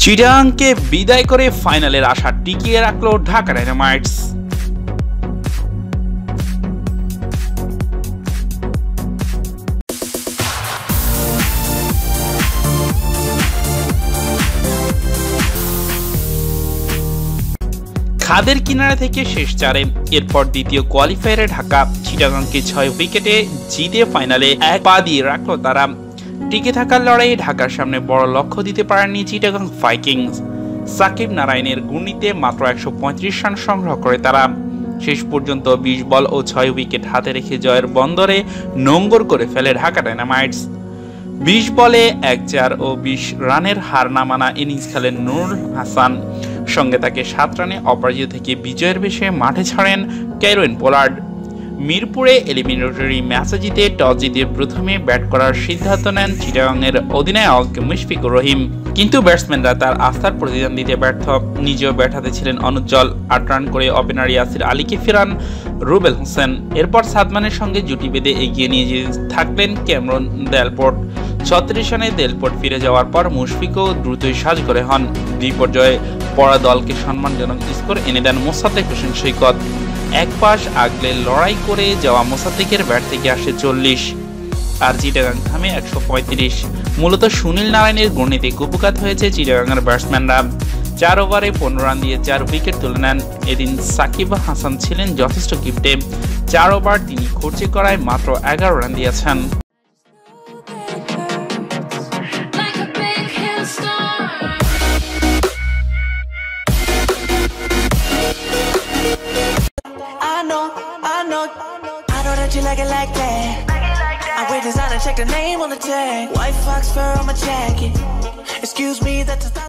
চিটাংকে বিদায় করে ফাইনালের আশা টিকিয়ে রাখল ঢাকা ডাইনামাইটস। খাদের কিনারা থেকে শেষ চারে, এরপর দ্বিতীয় কোয়ালিফায়ারে ঢাকা, চিটাগাংকে ছয় উইকেটে জিতে ফাইনালে এক পা দিয়ে রাখল তারা। টিকে থাকার লড়াইয়ে ঢাকার সামনে বড় লক্ষ্য দিতে পারেননি চিটাগাং ফাইকিংস সাকিব নারায়ণের গুণিতে মাত্র একশো পঁয়ত্রিশ রান সংগ্রহ করে তারা। শেষ পর্যন্ত বিশ বল ও ছয় উইকেট হাতে রেখে জয়ের বন্দরে নোঙ্গর করে ফেলে ঢাকা ডায়নামাইটস। বিশ বলে এক চার ও বিশ রানের হার নামানা ইনিংস খেলেন নুরুল হাসান। সঙ্গে তাকে সাত রানে অপরাজিত থেকে বিজয়ের বেশে মাঠে ছাড়েন ক্যারোইন পোলার্ড। মিরপুরে এলিমিনেটরি ম্যাচে জিতে টস জিতে প্রথমে ব্যাট করার সিদ্ধান্ত নেন চিটাগাংয়ের অধিনায়ক মুশফিকুর রহিম। কিন্তু ব্যাটসম্যানরা তার আস্থার প্রতিদান দিতে ব্যর্থ। নিজেও ব্যাট হাতে ছিলেন অনুজ্জ্বল। আট রান করে ওপেনার ইয়াসির আলীকে ফেরান রুবেল হোসেন। এরপর সাদমানের সঙ্গে জুটি বেঁধে এগিয়ে নিয়ে থাকলেন ক্যামরন দেলপোর্ট ছত্রিশ রানে দেলপোর্ট ফিরে যাওয়ার পর মুশফিকও দ্রুতই সাজ করে হন। বিপর্যয়ে পড়া দলকে সম্মানজনক স্কোর এনে দেন মোসাদ্দেক হোসেন সৈকত। এক পাশ আগলে লড়াই করে যাওয়া মোসাদ্দেকের ব্যাট থেকে আসে চল্লিশ। আর চিটাগাং থামে একশো পঁয়ত্রিশ। মূলত সুনীল নারায়ণের গণিতে কুপকাত হয়েছে চিটাগাঙের ব্যাটসম্যানরা। চার ওভারে পনেরো রান দিয়ে চার উইকেট তুলে নেন। এদিন সাকিব হাসান ছিলেন যথেষ্ট গিফটে চার ওভার তিনি খরচে করায় মাত্র এগারো রান দিয়েছেন। You like it like that. I wear designer, check the name on the tag. White fox fur on my jacket. Excuse me, that's a